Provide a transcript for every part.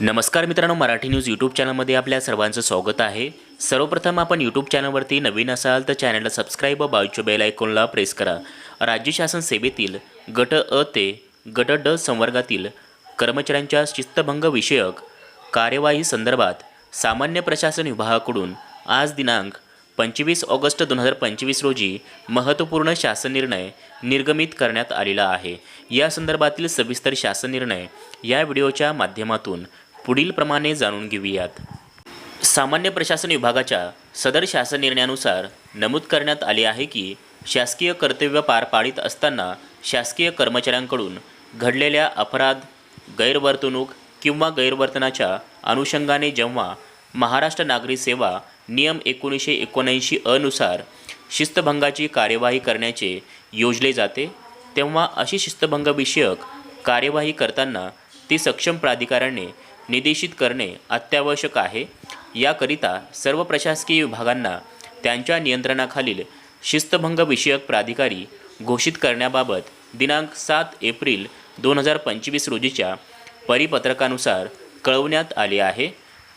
नमस्कार मित्रांनो Marathi news YouTube चॅनलमध्ये आपल्या सर्वांचं स्वागत आहे. सर्वप्रथम आपण यूट्यूब चॅनलवरती नवीन असाल तर चॅनलला सबस्क्राईब व बाजूच्या बेल आयकॉनला प्रेस करा. राज्य शासन सेवेतील गट अ ते गट ड संवर्गातील कर्मचाऱ्यांच्या शिस्तभंग विषयक कार्यवाही संदर्भात सामान्य प्रशासन विभागाकडून आज दिनांक पंचवीस ऑगस्ट दोन हजार पंचवीस रोजी महत्त्वपूर्ण शासन निर्णय निर्गमित करण्यात आलेला आहे. या संदर्भातील सविस्तर शासन निर्णय या व्हिडिओच्या माध्यमातून पुढीलप्रमाणे जाणून घेऊयात. सामान्य प्रशासन विभागाच्या सदर शासन निर्णयानुसार नमूद करण्यात आले आहे की शासकीय कर्तव्य पार पाडित असताना शासकीय कर्मचाऱ्यांकडून घडलेल्या अपराध गैरवर्तणूक किंवा गैरवर्तनाच्या अनुषंगाने जेव्हा महाराष्ट्र नागरी सेवा नियम एकोणीसशे एकोणऐंशी अनुसार शिस्तभंगाची कार्यवाही करण्याचे योजले जाते तेव्हा अशी शिस्तभंगविषयक कार्यवाही करताना ती सक्षम प्राधिकाऱ्याने निदेशित करणे अत्यावश्यक आहे. याकरिता सर्व प्रशासकीय विभागांना त्यांच्या नियंत्रणाखालील शिस्तभंग विषयक प्राधिकारी घोषित करण्याबाबत दिनांक सात एप्रिल दोन हजार पंचवीस रोजीच्या परिपत्रकानुसार कळवण्यात आले आहे.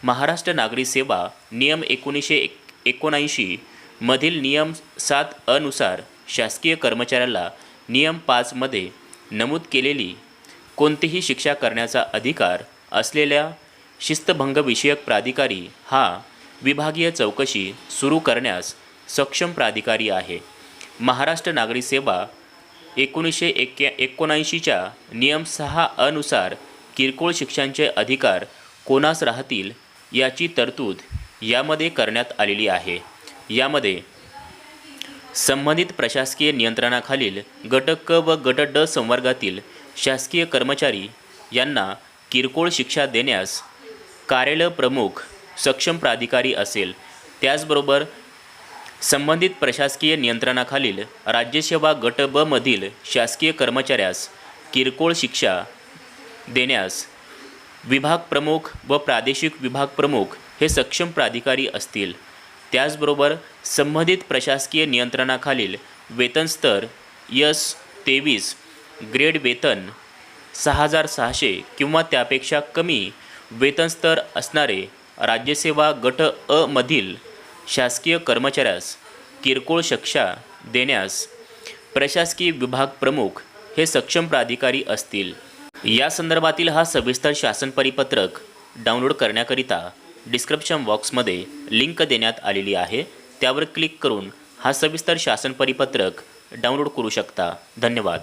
महाराष्ट्र नागरी सेवा नियम एकोणीसशे एक एकोणऐंशी मधील नियम सात अनुसार शासकीय कर्मचाऱ्याला नियम पाचमध्ये नमूद केलेली कोणतीही शिक्षा करण्याचा अधिकार असलेल्या शिस्तभंगविषयक प्राधिकारी हा विभागीय चौकशी सुरू करण्यास सक्षम प्राधिकारी आहे. महाराष्ट्र नागरी सेवा एकोणीसशे एक्या एकोणऐंशीच्या नियम सहा अनुसार किरकोळ शिक्षांचे अधिकार कोणास राहतील याची तरतूद यामध्ये करण्यात आलेली आहे. यामध्ये संबंधित प्रशासकीय नियंत्रणाखालील गट क व गट ड संवर्गातील शासकीय कर्मचारी यांना किरकोळ शिक्षा देण्यास कार्यालय प्रमुख सक्षम प्राधिकारी असेल. त्याचबरोबर संबंधित प्रशासकीय नियंत्रणाखालील राज्यसेवा गट ब मधील शासकीय कर्मचाऱ्यास किरकोळ शिक्षा देण्यास विभाग प्रमुख व प्रादेशिक विभाग प्रमुख हे सक्षम प्राधिकारी असतील. त्याचबरोबर संबंधित प्रशासकीय नियंत्रणाखालील वेतनस्तर यस तेवीस ग्रेड वेतन सहा हजार सहाशे किंवा त्यापेक्षा कमी वेतनस्तर असणारे राज्यसेवा गट अ मधील शासकीय कर्मचाऱ्यास किरकोळ शिक्षा देण्यास प्रशासकीय विभाग प्रमुख हे सक्षम प्राधिकारी असतील. या संदर्भातील हा सविस्तर शासन परिपत्रक डाउनलोड करण्याकरिता डिस्क्रिप्शन बॉक्समध्ये लिंक देण्यात आलेली आहे. त्यावर क्लिक करून हा सविस्तर शासन परिपत्रक डाउनलोड करू शकता. धन्यवाद.